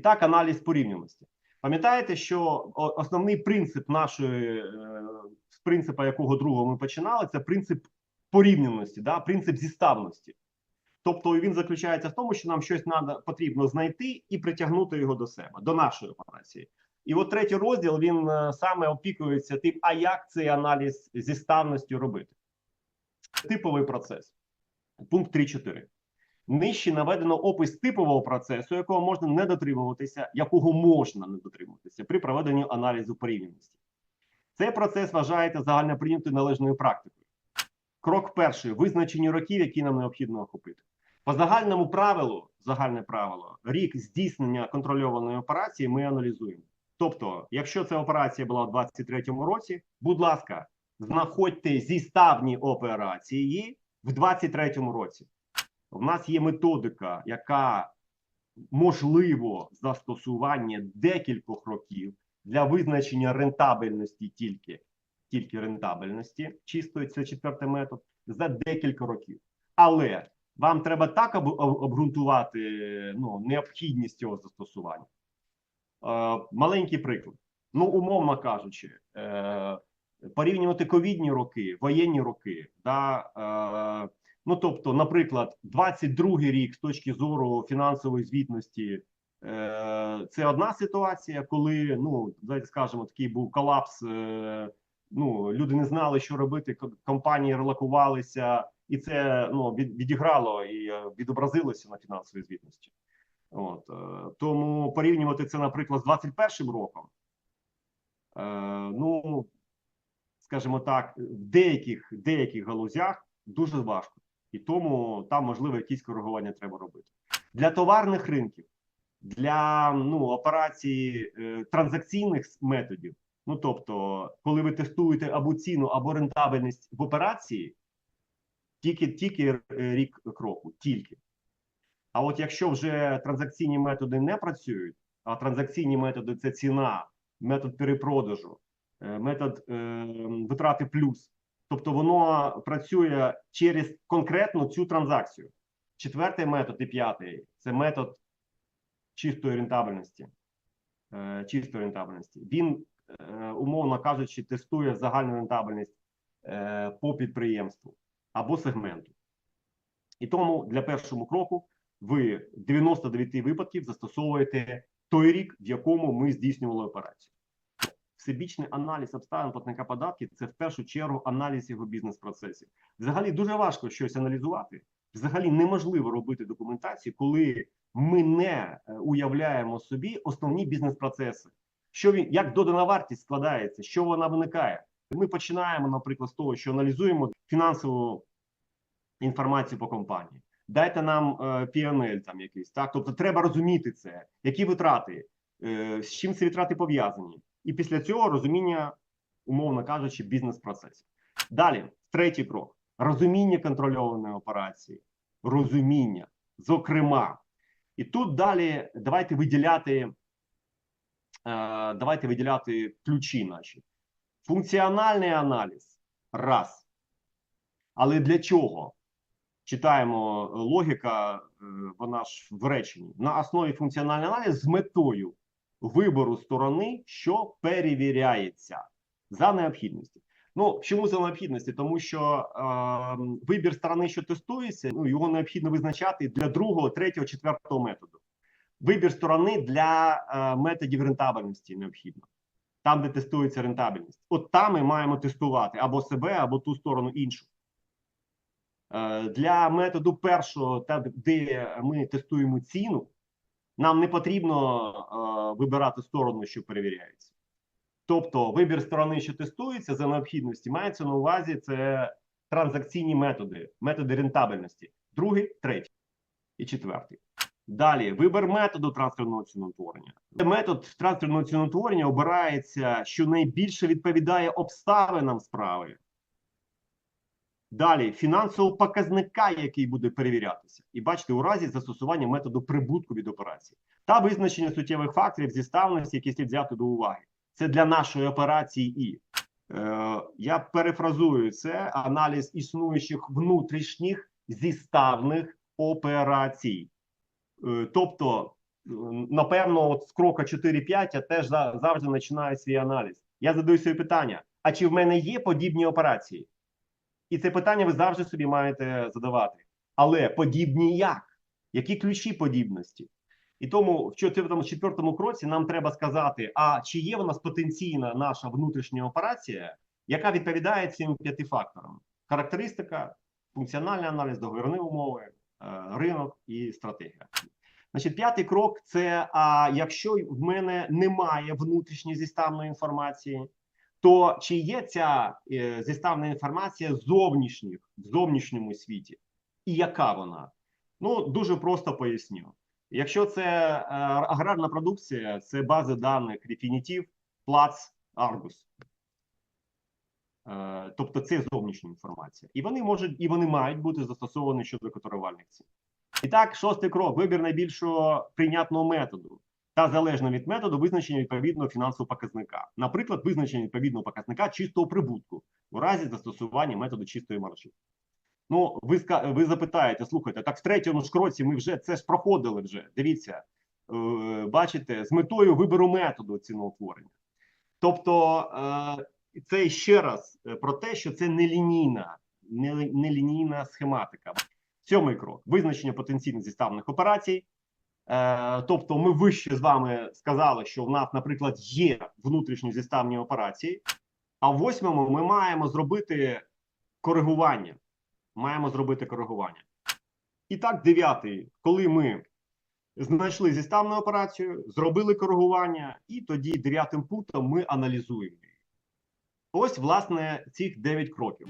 І так, аналіз порівняності. Пам'ятаєте, що основний принцип нашої е, з принципа якого другого ми починали, це принцип порівняності, да? принцип зіставності. Тобто він заключається в тому, що нам щось надо, потрібно знайти і притягнути його до себе, до нашої операції. І от третій розділ він е, саме опікується тим, а як цей аналіз зіставності робити. Типовий процес. Пункт 3.4. Нижче наведено опис типового процесу, якого можна не дотримуватися, якого можна не дотримуватися при проведенні аналізу порівняності. Цей процес вважається загальноприйнятою належною практикою. Крок перший визначені років, які нам необхідно охопити. По загальному правилу, загальне правило, рік здійснення контрольованої операції ми аналізуємо. Тобто, якщо ця операція була у 2023 році, будь ласка, знаходьте зіставні операції в 2023 році. У нас є методика, яка можливо застосування декількох років для визначення рентабельності тільки, тільки рентабельності, чистої це четвертий метод, за декілька років. Але вам треба так об- об- обґрунтувати ну, необхідність цього застосування. Е, маленький приклад. Ну, умовно кажучи, е, порівнювати ковідні роки, воєнні роки, да, е, ну тобто, наприклад, 22 рік з точки зору фінансової звітності. е, Це одна ситуація, коли ну давайте скажемо, такий був колапс. е, Ну люди не знали, що робити. Компанії релокувалися, і це ну відіграло і е, відобразилося на фінансовій звітності. От тому порівнювати це, наприклад, з 21 роком. Ну скажімо так, в деяких деяких галузях дуже важко, і тому там можливо якісь коригування треба робити для товарних ринків, для ну операцій е, транзакційних методів. Ну тобто, коли ви тестуєте або ціну, або рентабельність в операції, тільки тільки е, рік кроку, тільки. А от якщо вже транзакційні методи не працюють, а транзакційні методи це ціна, метод перепродажу, е, метод е, витрати плюс, тобто воно працює через конкретно цю транзакцію. Четвертий метод і п'ятий це метод чистої рентабельності. Е, чистої рентабельності. Він, е, умовно кажучи, тестує загальну рентабельність е, по підприємству або сегменту. І тому для першого кроку ви в 99 випадків застосовуєте той рік, в якому ми здійснювали операцію. Всебічний аналіз обставин платника податків це в першу чергу аналіз його бізнес-процесів. Взагалі дуже важко щось аналізувати. Взагалі неможливо робити документацію, коли ми не е, уявляємо собі основні бізнес-процеси. Що він як додана вартість складається, що вона виникає. Ми починаємо, наприклад, з того, що аналізуємо фінансову інформацію по компанії. Дайте нам е, PNL там якийсь, так тобто треба розуміти це, які витрати, е, з чим ці витрати пов'язані, і після цього розуміння, умовно кажучи, бізнес-процесів. Далі, третій крок: розуміння контрольованої операції, розуміння, зокрема, і тут далі давайте виділяти, е, давайте виділяти ключі наші. Функціональний аналіз раз. Але для чого? Читаємо е, логіка, е, вона ж в реченні на основі функціональний аналіз з метою вибору сторони, що перевіряється за необхідності. Ну чому за необхідності? Тому що е, вибір сторони, що тестується, ну його необхідно визначати для другого, третього, четвертого методу. Вибір сторони для е, методів рентабельності необхідно. Там, де тестується рентабельність, от там ми маємо тестувати або себе, або ту сторону іншу. Е, Для методу першого, та де ми тестуємо ціну, нам не потрібно е, вибирати сторону, що перевіряється. Тобто, вибір сторони, що тестується за необхідності, мається на увазі це транзакційні методи, методи рентабельності. Другий, третій і четвертий. Далі вибір методу трансферного ціноутворення. Метод трансферного ціноутворення обирається, що найбільше відповідає обставинам справи. Далі фінансового показника, який буде перевірятися, і бачите, у разі застосування методу прибутку від операції та визначення суттєвих факторів зіставності, які слід взяти до уваги. Це для нашої операції і е, я перефразую це аналіз існуючих внутрішніх зіставних операцій. Е, тобто напевно, от з крока 4-5 я теж завжди починаю свій аналіз. Я задаю собі питання: а чи в мене є подібні операції? І це питання ви завжди собі маєте задавати. Але подібні як? Які ключі подібності? І тому в цьому четвертому кроці нам треба сказати: а чи є в нас потенційна наша внутрішня операція, яка відповідає цим п'яти факторам: характеристика, функціональний аналіз, договірні умови, е, ринок і стратегія. Значить, п'ятий крок це а якщо в мене немає внутрішньої зіставної інформації, то чи є ця е, зіставна інформація зовнішніх в зовнішньому світі, і яка вона? Ну дуже просто поясню. Якщо це е, аграрна продукція, це бази даних Refinitiv, Плац, Argus. Е, тобто це зовнішня інформація, і вони можуть і вони мають бути застосовані щодо котирувальних цін. І так, шостий крок: вибір найбільшого прийнятного методу та залежно від методу визначення відповідного фінансового показника. Наприклад, визначення відповідного показника чистого прибутку у разі застосування методу чистої маржі. Ну, ви ви запитаєте, слухайте, так в третьому ж кроці ми вже це ж проходили вже. Дивіться, е, бачите, з метою вибору методу ціноутворення. Тобто, е, це ще раз е, про те, що це нелінійна, нелінійна схематика. Сьомий крок визначення потенційних зіставних операцій. Е, тобто, ми вище з вами сказали, що в нас, наприклад, є внутрішні зіставні операції, а в восьмому ми маємо зробити коригування. Маємо зробити коригування. І так, дев'ятий, коли ми знайшли зіставну операцію, зробили коригування, і тоді дев'ятим пунктом ми аналізуємо її. Ось, власне, цих дев'ять кроків.